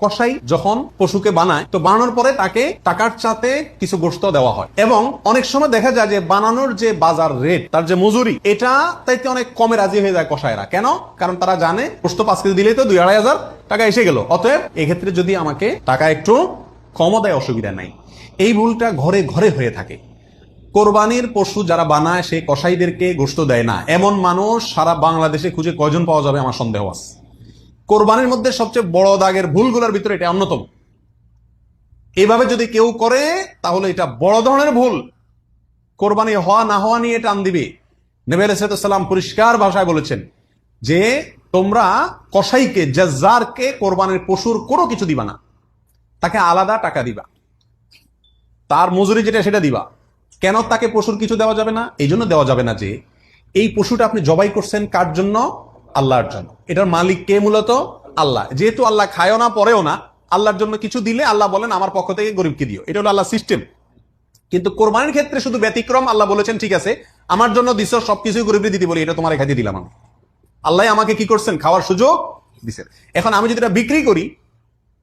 কসাই যখন পশুকে বানায়, তো বানানোর পরে তাকে টাকার চাতে কিছু গোস্ত দেওয়া হয়। এবং অনেক সময় দেখা যায় যে বানানোর যে বাজার রেট তার যে মজুরি, এটা তাইতে অনেক কমে রাজি হয়ে যায় কসাইরা। কেন? কারণ তারা জানে গোস্ত পাঁচ কেজি দিলেই তো দুই আড়াই হাজার টাকা এসে গেল। অতএব এক্ষেত্রে যদি আমাকে টাকা একটু কমও দেয়, অসুবিধা নাই। এই ভুলটা ঘরে ঘরে হয়ে থাকে। কোরবানির পশু যারা বানায়, সেই কসাইদেরকে গোস্ত দেয় না। এমন মানুষ সারা বাংলাদেশে খুঁজে কয়জন পাওয়া যাবে? আমার সন্দেহ আছে। কোরবানির মধ্যে সবচেয়ে বড় দাগের ভুলগুলোর ভিতরে এটা অন্যতম। এভাবে যদি কেউ করে, তাহলে এটা বড় ধরনের ভুল। কোরবানি হওয়া না হওয়া নিয়ে টান দিবে। নবী আলাইসালাম পরিষ্কার ভাষায় বলেছেন যে, তোমরা কসাইকে, জাজ্জারকে কোরবানির পশুর কোনো কিছু দিবা না। তাকে আলাদা টাকা দিবা। তার মজুরি যেটা, সেটা দিবা। কেন তাকে পশুর কিছু দেওয়া যাবে না? এই জন্য দেওয়া যাবে না যে, এই পশুটা আপনি জবাই করছেন কার জন্য? আল্লাহর জন্য। এটার মালিক কে মূলত? আল্লাহ। যেহেতু আল্লাহ খায়ও না, পরেও না, আল্লাহর জন্য কিছু দিলে আল্লাহ বলেন, আমার পক্ষ থেকে গরিবকে দিও। এটা হলো আল্লাহ সিস্টেম কিন্তু কোরবানির ক্ষেত্রে শুধু ব্যতিক্রম আল্লাহ বলেছেন, ঠিক আছে, আমার জন্য দিস সবকিছুই গরিবকে দিতে বলি, এটা তোমার খাইতে দিলাম আমি। আল্লাহ আমাকে কি করছেন? খাওয়ার সুযোগ দিছেন। এখন আমি যদি এটা বিক্রি করি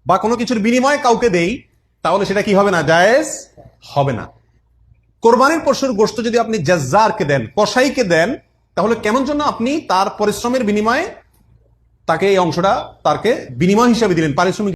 বা কোনো কিছুর বিনিময়ে কাউকে দেই, তাহলে সেটা কি হবে না? জায়েজ হবে না। কোরবানির পশুর গোস্ত যদি আপনি জাজ্জারকে দেন, কসাইকে দেন তাহলে কেমন জন্য আপনি তার পরিশ্রমের বিনিময়ে তাকে এই অংশটা তাকে বিনিময় হিসাবে দিলেন, পারিশ্রমিক